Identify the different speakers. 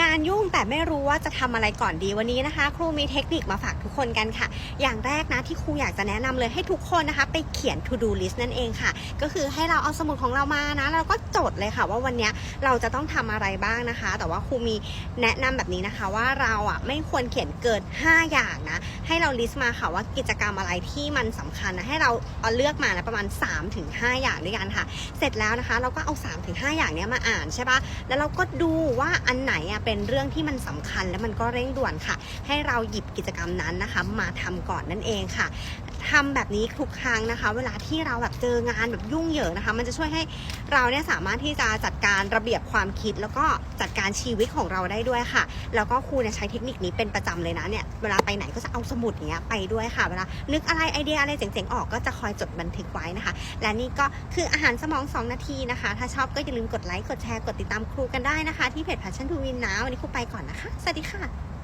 Speaker 1: งานยุ่งแต่ไม่รู้ว่าจะทำอะไรก่อนดีวันนี้นะคะ ครูมีเทคนิคมาฝากทุกคนกันค่ะ อย่างแรกนะที่ครูอยากจะแนะนำเลยให้ทุกคนนะคะ ไปเขียน to do list นั่นเองค่ะ ก็คือให้เราเอาสมุดของเรามานะแล้วก็จดเลยค่ะ ว่าวันนี้เราจะต้องทำอะไรบ้างนะคะ แต่ว่าครูมีแนะนำแบบนี้นะคะว่าเราอะไม่ควรเขียนเกิน 5 อย่างนะ ให้เราลิสต์มาค่ะว่ากิจกรรมอะไรที่มันสำคัญนะให้เราเอาเลือกมานะประมาณ 3-5 อย่างด้วยกันค่ะ เสร็จแล้วนะคะ เราก็เอา 3-5 อย่างนี้มาอ่านใช่ปะแล้วเราก็ดูว่าอันไหนอะเป็นเรื่องที่มันสำคัญและมันก็เร่งด่วนค่ะ ให้เราหยิบกิจกรรมนั้นนะคะ มาทำก่อนนั่นเองค่ะ ทำแบบนี้ทุกครั้งนะคะ เวลาที่เราแบบเจองานแบบยุ่งเหยิงนะคะ มันจะช่วยให้เราเนี่ยสามารถที่จะจัดการระเบียบความคิด แล้วก็จัดการชีวิตของเราได้ด้วยค่ะ แล้วก็ครูเนี่ยใช้เทคนิคนี้เป็นประจำเลยนะเนี่ยเวลาไปไหนก็จะเอาสมุดเนี้ยไปด้วยค่ะเวลานึกอะไรไอเดียอะไรเจ๋งๆออกก็จะคอยจดบันทึกไว้นะคะ และนี่ก็คืออาหารสมอง 2 นาทีนะคะ ถ้าชอบก็อย่าลืมกดไลค์กดแชร์กดติดตามครูกันได้นะคะ ที่เพจ Passion to Win นะวันนี้ครูไปก่อนนะคะสวัสดีค่ะ